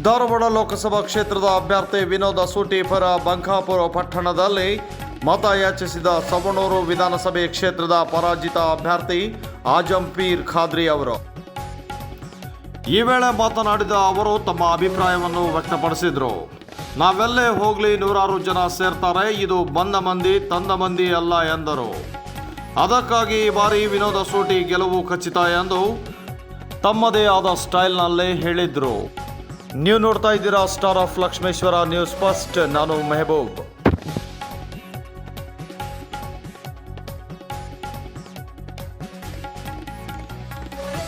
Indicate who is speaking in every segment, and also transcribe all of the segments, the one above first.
Speaker 1: ಧಾರವಾಡ ಲೋಕಸಭಾ ಕ್ಷೇತ್ರದ ಅಭ್ಯರ್ಥಿ ವಿನೋದ ಸೂಟಿ ಪರ ಬಂಕಾಪುರ ಪಟ್ಟಣದಲ್ಲಿ ಮತ ಯಾಚಿಸಿದ ಸವಣೂರು ವಿಧಾನಸಭೆ ಕ್ಷೇತ್ರದ ಪರಾಜಿತ ಅಭ್ಯರ್ಥಿ ಆಜಂ ಪೀರ್ ಖಾದ್ರಿ ಅವರು. ಈ ವೇಳೆ ಮಾತನಾಡಿದ ಅವರು ತಮ್ಮ ಅಭಿಪ್ರಾಯವನ್ನು ವ್ಯಕ್ತಪಡಿಸಿದರು. ನಾವೆಲ್ಲೇ ಹೋಗಲಿ ನೂರಾರು ಜನ ಸೇರ್ತಾರೆ, ಇದು ಬಂದ ಮಂದಿ ತಂದ ಮಂದಿ ಅಲ್ಲ ಎಂದರು. ಅದಕ್ಕಾಗಿ ಈ ಬಾರಿ ವಿನೋದ ಸೂಟಿ ಗೆಲುವು ಖಚಿತ ಎಂದು ತಮ್ಮದೇ ಆದ ಸ್ಟೈಲ್ನಲ್ಲೇ ಹೇಳಿದ್ರು. ನೀವು ನೋಡ್ತಾ ಇದ್ದೀರಾ star of Lakshmeshwar news first ನಾನು ಮೆಹಬೂಬ್.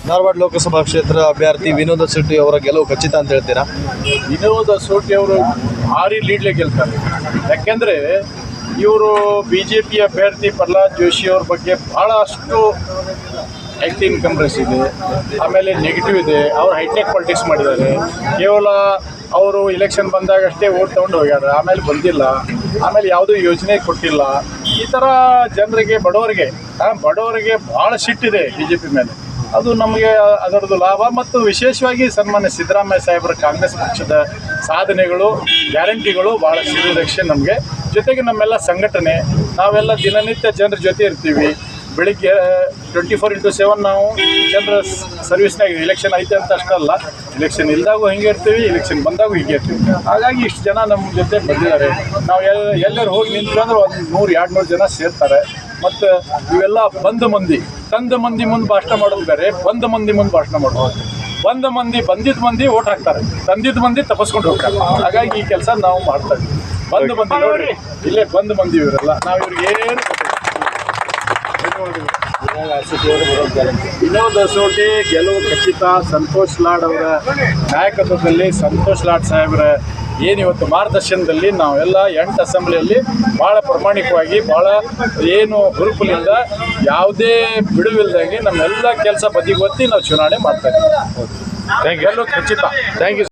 Speaker 2: ಧಾರವಾಡ ಲೋಕಸಭಾ ಕ್ಷೇತ್ರ ಅಭ್ಯರ್ಥಿ ವಿನೋದ ಶೆಟ್ಟಿ ಅವರ ಗೆಲುವು ಖಚಿತ ಅಂತ ಹೇಳ್ತೀರಾ?
Speaker 3: ವಿನೋದ ಸೋಟಿ ಅವರು ಭಾರಿ ಲೀಡ್ಲೆ ಗೆಲ್ತಾರೆ. ಯಾಕೆಂದರೆ ಇವರು ಬಿ ಜೆ ಪಿ ಅಭ್ಯರ್ಥಿ ಪ್ರಹ್ಲಾದ್ ಜೋಶಿ ಅವ್ರ ಬಗ್ಗೆ ಭಾಳಷ್ಟು ಆ್ಯಕ್ಟಿವ್ ಇನ್ಕಮ್ರೆಸ್ ಇದೆ, ಆಮೇಲೆ ನೆಗೆಟಿವ್ ಇದೆ, ಅವ್ರು ಹೈಟೆಕ್ ಪಾಲಿಟಿಕ್ಸ್ ಮಾಡಿದ್ದಾರೆ. ಕೇವಲ ಅವರು ಇಲೆಕ್ಷನ್ ಬಂದಾಗಷ್ಟೇ ಓಟ್ ತೊಗೊಂಡು ಹೋಗ್ಯಾರ, ಆಮೇಲೆ ಬಂದಿಲ್ಲ. ಆಮೇಲೆ ಯಾವುದೂ ಯೋಜನೆ ಕೊಟ್ಟಿಲ್ಲ. ಈ ಥರ ಜನರಿಗೆ, ಬಡವರಿಗೆ ಬಡವರಿಗೆ ಭಾಳ ಸಿಟ್ಟಿದೆ ಬಿ ಜೆ ಪಿ ಮೇಲೆ. ಅದು ನಮಗೆ ಅದರದ್ದು ಲಾಭ ಮತ್ತು ವಿಶೇಷವಾಗಿ ಸನ್ಮಾನ್ಯ ಸಿದ್ದರಾಮಯ್ಯ ಸಾಹೇಬರ ಕಾಂಗ್ರೆಸ್ ಪಕ್ಷದ ಸಾಧನೆಗಳು, ಗ್ಯಾರಂಟಿಗಳು ಭಾಳ ಸಿಗುವುದಕ್ಕೆ ನಮಗೆ. ಜೊತೆಗೆ ನಮ್ಮೆಲ್ಲ ಸಂಘಟನೆ, ನಾವೆಲ್ಲ ದಿನನಿತ್ಯ ಜನರ ಜೊತೆ ಇರ್ತೀವಿ. ಬೆಳಿಗ್ಗೆ ಟ್ವೆಂಟಿ ಫೋರ್ ಇಂಟು ಸೆವೆನ್ ನಾವು ಜನರ ಸರ್ವಿಸ್ನಾಗ ಇಲೆಕ್ಷನ್ ಐತೆ ಅಂತ ಅಷ್ಟಲ್ಲ. ಇಲೆಕ್ಷನ್ ಇಲ್ದಾಗೂ ಹಿಂಗೆ ಇರ್ತೀವಿ ಇಲೆಕ್ಷನ್ ಬಂದಾಗೂ ಹಿಂಗೆ ಇರ್ತೀವಿ. ಹಾಗಾಗಿ ಇಷ್ಟು ಜನ ನಮ್ಮ ಜೊತೆ ಬಂದಿದ್ದಾರೆ. ನಾವು ಎಲ್ಲ ಎಲ್ಲರೂ ಹೋಗಿ ನಿಂತು ಅಂದ್ರೆ ಒಂದು ನೂರು ಎರಡು ನೂರು ಜನ ಸೇರ್ತಾರೆ. ಮತ್ತು ಇವೆಲ್ಲ ಬಂದ ಮಂದಿ ತಂದ ಮಂದಿ ಮುಂದೆ ಭಾಷಣ ಮಾಡೋದು ಬೇರೆ ಬಂದ ಮಂದಿ ಮುಂದೆ ಭಾಷಣ ಮಾಡೋದು ಬಂದ ಮಂದಿ ಬಂದಿದ್ದ ಮಂದಿ ಓಟ್ ಹಾಕ್ತಾರೆ. ತಂದಿದ್ದ ಮಂದಿ ತಪ್ಪಿಸ್ಕೊಂಡು ಹೋಗ್ತಾರೆ. ಹಾಗಾಗಿ ಈ ಕೆಲಸ ನಾವು ಮಾಡ್ತಾ ಇದ್ದೀವಿ. ಬಂದು ನೋಡ್ರಿ. ಇಲ್ಲೇ ಬಂದು ಮಂದಿ ಇವರೆಲ್ಲ. ನಾವು ಇವ್ರಿಗೆ ಏನು ವಿನೋದ್ ಸೋಟಿ ಗೆಲುವು ಖಚಿತ ಸಂತೋಷ್ ಲಾಡ್ ಅವರ. ನಾಯಕತ್ವದಲ್ಲಿ ಸಂತೋಷ್ ಲಾಡ್ ಸಾಹೇಬರ ಏನು ಇವತ್ತು ಮಾರ್ಗದರ್ಶನದಲ್ಲಿ ನಾವೆಲ್ಲ ಎಂಟು ಅಸೆಂಬ್ಲಿಯಲ್ಲಿ ಭಾಳ ಪ್ರಾಮಾಣಿಕವಾಗಿ ಭಾಳ ಏನು ಹುರುಪುಲಿಂದ ಯಾವುದೇ ಬಿಡುವಿಲ್ದಾಗೆ ನಮ್ಮೆಲ್ಲ ಕೆಲಸ ಬದಿಗೊತ್ತಿ ನಾವು ಚುನಾವಣೆ ಮಾಡ್ತಾ ಇದ್ದೀವಿ. ಗೆಲುವು ಖಚಿತ. Thank you